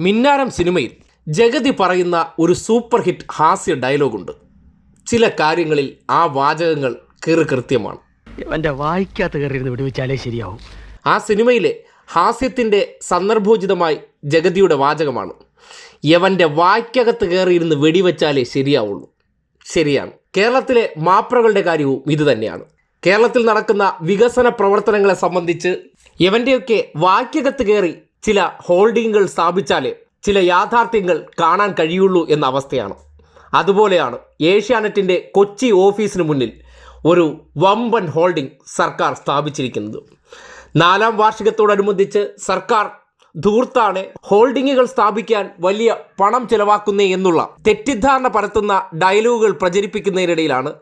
മിന്നാരം സിനിമയിൽ ജഗതി പറയുന്ന ഒരു സൂപ്പർ ഹിറ്റ് ഹാസ്യ ഡയലോഗുണ്ട്. ചില കാര്യങ്ങളിൽ ആ വാചകങ്ങൾ കീറി കൃത്യമാണ്. എന്റെ വായിക്കാത്ത കയറിയിരുന്ന് വിടുവിച്ചാലേ ശരിയാവും. ആ സിനിമയിലെ ഹാസ്യത്തിന്റെ സന്ദർഭോചിതമായി ജഗതിയുടെ വാചകമാണ്. യവന്റെ വായ്ക്കകത്ത് കയറിയിരുന്ന് വെടിവെച്ചാലേ ശരിയാവുള്ളൂ. ശരിയാണ്. കേരളത്തിലെ മാപ്രകളുടെ കാര്യവും ഇതുതന്നെയാണ് കേരളത്തിൽ നടക്കുന്ന വികസന പ്രവർത്തനങ്ങളെ സംബന്ധിച്ച് യവന്റെയൊക്കെ വാക്യകത്ത് കയറി ചില ഹോൾഡിങ്ങുകൾ സ്ഥാപിച്ചാലേ ചില യാഥാർത്ഥ്യങ്ങൾ കാണാൻ കഴിയുള്ളൂ എന്ന അവസ്ഥയാണ്. അതുപോലെയാണ് ഏഷ്യാനെറ്റിന്റെ കൊച്ചി ഓഫീസിന് മുന്നിൽ ഒരു വമ്പൻ ഹോൾഡിംഗ് സർക്കാർ സ്ഥാപിച്ചിരിക്കുന്നത്. നാലാം വാർഷികത്തോടനുബന്ധിച്ച് സർക്കാർ ധൂർത്താണ് ഹോൾഡിങ്ങുകൾ സ്ഥാപിക്കാൻ വലിയ പണം ചെലവാക്കുന്നേ എന്നുള്ള തെറ്റിദ്ധാരണ പരത്തുന്ന ഡയലോഗുകൾ പ്രചരിപ്പിക്കുന്നതിനിടയിലാണ്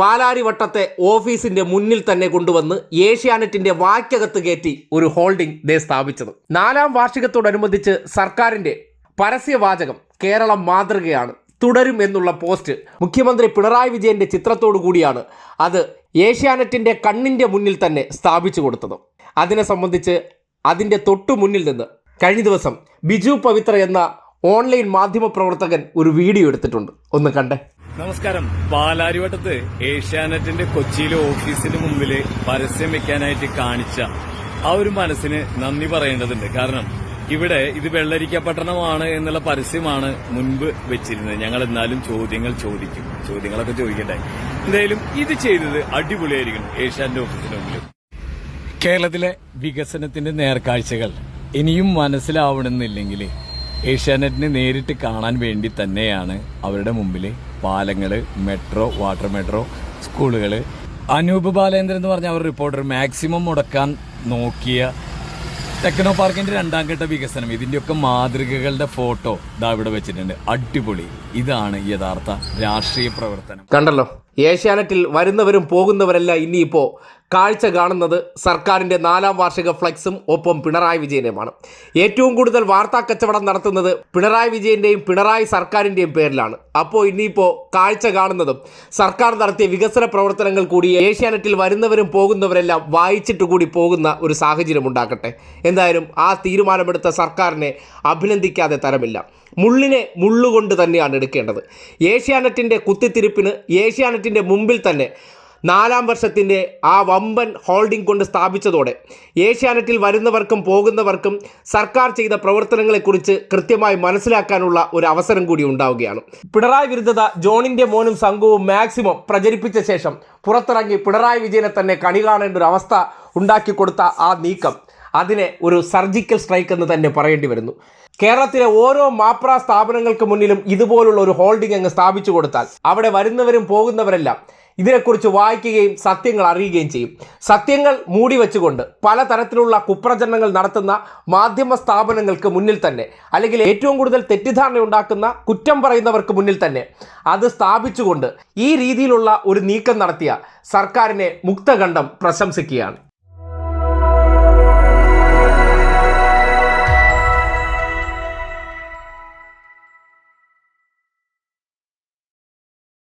പാലാരിവട്ടത്തെ ഓഫീസിന്റെ മുന്നിൽ തന്നെ കൊണ്ടുവന്ന് ഏഷ്യാനെറ്റിന്റെ വാക്കകത്ത് കയറ്റി ഒരു ഹോൾഡിംഗ് ദേ സ്ഥാപിച്ചത്. നാലാം വാർഷികത്തോടനുബന്ധിച്ച് സർക്കാരിന്റെ പരസ്യവാചകം കേരളം മാതൃകയാണ്. തുടരും എന്നുള്ള പോസ്റ്റ് മുഖ്യമന്ത്രി പിണറായി വിജയന്റെ ചിത്രത്തോടു കൂടിയാണ് അത് ഏഷ്യാനെറ്റിന്റെ കണ്ണിന്റെ മുന്നിൽ തന്നെ സ്ഥാപിച്ചു കൊടുത്തത്. അതിനെ സംബന്ധിച്ച് അതിന്റെ തൊട്ടു മുന്നിൽ നിന്ന് കഴിഞ്ഞ ദിവസം ബിജു പവിത്ര എന്ന ഓൺലൈൻ മാധ്യമ പ്രവർത്തകൻ ഒരു വീഡിയോ എടുത്തിട്ടുണ്ട്. ഒന്ന് കണ്ടേ? നമസ്കാരം. പാലാരിവട്ടത്ത് ഏഷ്യാനെറ്റിന്റെ കൊച്ചിയിലെ ഓഫീസിന് മുമ്പിൽ പരസ്യം വെക്കാനായിട്ട് കാണിച്ച ആ ഒരു മനസ്സിന് നന്ദി പറയേണ്ടതുണ്ട്. കാരണം ഇവിടെ ഇത് വെള്ളരിക്ക പട്ടണമാണ് എന്നുള്ള പരസ്യമാണ് മുൻപ് വെച്ചിരുന്നത്. ഞങ്ങൾ എന്നാലും ചോദ്യങ്ങൾ ചോദിക്കും. ചോദ്യങ്ങളൊക്കെ ചോദിക്കട്ടെ. എന്തായാലും ഇത് ചെയ്തത് അടിപൊളിയായിരിക്കും ഏഷ്യാനെറ്റ് ഓഫീസിന് മുമ്പിൽ കേരളത്തിലെ വികസനത്തിന്റെ നേർക്കാഴ്ചകൾ ഇനിയും മനസ്സിലാവണമെന്നില്ലെങ്കിൽ ഏഷ്യാനെറ്റിനെ നേരിട്ട് കാണാൻ വേണ്ടി തന്നെയാണ് അവരുടെ മുമ്പിൽ പാലങ്ങൾ മെട്രോ വാട്ടർ മെട്രോ സ്കൂളുകൾ അനൂപ് ബാലേന്ദ്രൻ എന്ന് പറഞ്ഞ അവർ റിപ്പോർട്ടർ മാക്സിമം മുടക്കാൻ നോക്കിയ ടെക്നോ പാർക്കിന്റെ രണ്ടാം ഘട്ട വികസനം. ഇതിന്റെയൊക്കെ മാതൃകകളുടെ ഫോട്ടോ ഇതാ ഇവിടെ വെച്ചിട്ടുണ്ട്. അടിപൊളി. ഇതാണ് യഥാർത്ഥ രാഷ്ട്രീയ പ്രവർത്തനം. കണ്ടല്ലോ. ഏഷ്യാനെറ്റിൽ വരുന്നവരും പോകുന്നവരെല്ലാം ഇനിയിപ്പോൾ കാഴ്ച കാണുന്നത് സർക്കാരിന്റെ നാലാം വാർഷിക ഫ്ലെക്സും ഒപ്പം പിണറായി വിജയനുമാണ്. ഏറ്റവും കൂടുതൽ വാർത്താ കച്ചവടം നടത്തുന്നത് പിണറായി വിജയന്റെയും പിണറായി സർക്കാരിന്റെയും പേരിലാണ്. അപ്പോൾ ഇനിയിപ്പോൾ കാഴ്ച കാണുന്നതും സർക്കാർ നടത്തിയ വികസന പ്രവർത്തനങ്ങൾ കൂടി ഏഷ്യാനെറ്റിൽ വരുന്നവരും പോകുന്നവരെല്ലാം വായിച്ചിട്ട് കൂടി പോകുന്ന ഒരു സാഹചര്യം ഉണ്ടാക്കട്ടെ എന്തായാലും ആ തീരുമാനമെടുത്ത സർക്കാരിനെ അഭിനന്ദിക്കാതെ തരമില്ല. മുള്ളിനെ മുള്ളുകൊണ്ട് തന്നെയാണ് എടുക്കേണ്ടത്. ഏഷ്യാനെറ്റിന്റെ കുത്തിത്തിരിപ്പിന് ഏഷ്യാനെറ്റിന്റെ മുമ്പിൽ തന്നെ നാലാം വർഷത്തിന്റെ ആ വമ്പൻ ഹോൾഡിംഗ് കൊണ്ട് സ്ഥാപിച്ചതോടെ ഏഷ്യാനെറ്റിൽ വരുന്നവർക്കും പോകുന്നവർക്കും സർക്കാർ ചെയ്ത പ്രവർത്തനങ്ങളെക്കുറിച്ച് കൃത്യമായി മനസ്സിലാക്കാനുള്ള ഒരു അവസരം കൂടി ഉണ്ടാവുകയാണ്. പിണറായി വിരുദ്ധത ജോണിന്റെ മോനും സംഘവും മാക്സിമം പ്രചരിപ്പിച്ച ശേഷം പുറത്തിറങ്ങി പിണറായി വിജയനെ തന്നെ കണി കാണേണ്ട ഒരു അവസ്ഥ ഉണ്ടാക്കി കൊടുത്ത ആ നീക്കം. അതിനെ ഒരു സർജിക്കൽ സ്ട്രൈക്ക് എന്ന് തന്നെ പറയേണ്ടി വരുന്നു. കേരളത്തിലെ ഓരോ മാപ്ര സ്ഥാപനങ്ങൾക്ക് മുന്നിലും ഇതുപോലുള്ള ഒരു ഹോൾഡിംഗ് അങ്ങ് സ്ഥാപിച്ചു കൊടുത്താൽ അവിടെ വരുന്നവരും പോകുന്നവരെല്ലാം ഇതിനെക്കുറിച്ച് വായിക്കുകയും സത്യങ്ങൾ അറിയുകയും ചെയ്യും. സത്യങ്ങൾ മൂടി വെച്ചുകൊണ്ട് പലതരത്തിലുള്ള കുപ്രചരണങ്ങൾ നടത്തുന്ന മാധ്യമ സ്ഥാപനങ്ങൾക്ക് മുന്നിൽ തന്നെ അല്ലെങ്കിൽ ഏറ്റവും കൂടുതൽ തെറ്റിദ്ധാരണ ഉണ്ടാക്കുന്ന കുറ്റം പറയുന്നവർക്ക് മുന്നിൽ തന്നെ അത് സ്ഥാപിച്ചുകൊണ്ട് ഈ രീതിയിലുള്ള ഒരു നീക്കം നടത്തിയ സർക്കാരിനെ മുക്തകണ്ഠം പ്രശംസിക്കുകയാണ്.